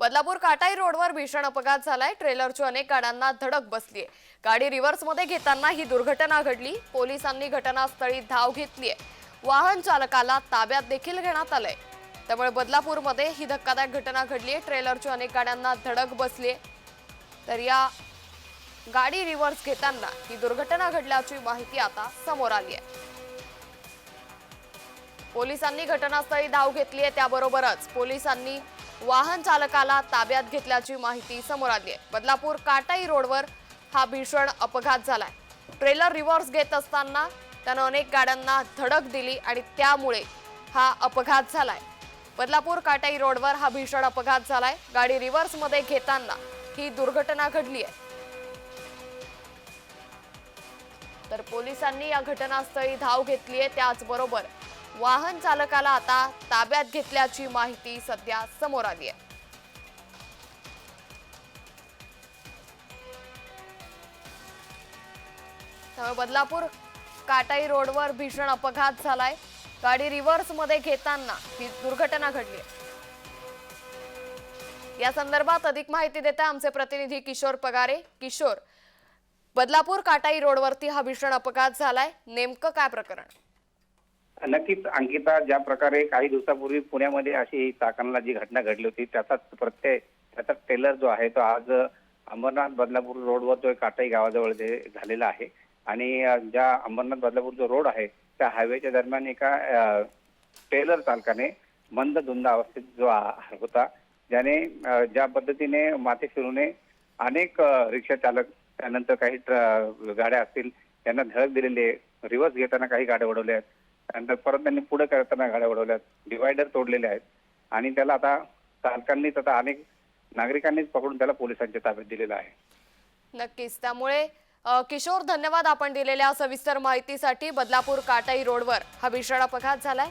बदलापूर काटाई रोडवर भीषण अपघात झालाय. ट्रेलरच्या अनेक गाड्यांना धडक बसलीय गाडी रिव्हर्समध्ये घेताना ही दुर्घटना घडली. पोलिसांनी घटनास्थळी धाव घेतलीय वाहन चालकाला ताब्यात देखील घेण्यात आलंय. त्यामुळे बदलापूरमध्ये ही धक्कादायक घटना घडलीय ट्रेलरच्या अनेक गाड्यांना धडक बसलीय तर या गाडी रिव्हर्स घेताना ही दुर्घटना घडल्याची माहिती आता समोर आली आहे. पोलिसांनी घटनास्थळी धाव घेतली आहे त्याबरोबरच पोलिसांनी वाहन चालकाला ताब्यात घेतल्याची माहिती समोर आली आहे. बदलापूर काटाई रोडवर हा भीषण अपघात झालाय. ट्रेलर रिव्हर्स घेत असताना त्यानं अनेक गाड्यांना धडक दिली आणि त्यामुळे हा अपघात झालाय. बदलापूर काटाई रोडवर हा भीषण अपघात झालाय. गाडी रिव्हर्समध्ये घेताना ही दुर्घटना घडली आहे. तर पोलिसांनी या घटनास्थळी धाव घेतली आहे. त्याचबरोबर वाहन चालकाला आता ताब्यात घेतल्याची माहिती सध्या समोर आली आहे. त्यामुळे बदलापूर काटाई रोडवर भीषण अपघात झालाय. गाडी रिव्हर्समध्ये घेताना ही दुर्घटना घडली आहे. या संदर्भात अधिक माहिती देत आमचे प्रतिनिधी किशोर पगारे. किशोर बदलापूर काटाई रोडवरती हा भीषण अपघात झालाय. नेमकं काय प्रकरण? नक्कीच अंकिता ज्या प्रकारे काही दिवसापूर्वी पुण्यामध्ये अशी चाकणला जी घटना घडली होती त्याचाच प्रत्यय त्याचा टेलर जो आहे तो आज अंबरनाथ बदलापूर रोडवर जो काटाई गावाजवळ जे झालेला आहे आणि ज्या अंबरनाथ बदलापूर जो रोड आहे त्या हायवेच्या दरम्यान एका टेलर चालकाने मंद धुंद अवस्थेत जो आ- होता ज्याने ज्या पद्धतीने माथे फिरूने अनेक रिक्षा चालक त्यानंतर काही ट्र- गाड्या असतील त्यांना धडक दिलेली आहे. रिव्हर्स घेताना काही गाड्या उडवल्या आहेत. त्यानंतर परत त्यांनी पुढे करताना गाड्या उडवल्या डिवायडर तोडलेले आहेत. आणि त्याला आता चालकांनीच आता अनेक नागरिकांनीच पकडून त्याला पोलिसांच्या ताब्यात दिलेलं आहे. नक्कीच. त्यामुळे किशोर धन्यवाद आपण दिलेल्या सविस्तर माहितीसाठी बदलापूर काटाई रोडवर. हा भीषण अपघात झालाय.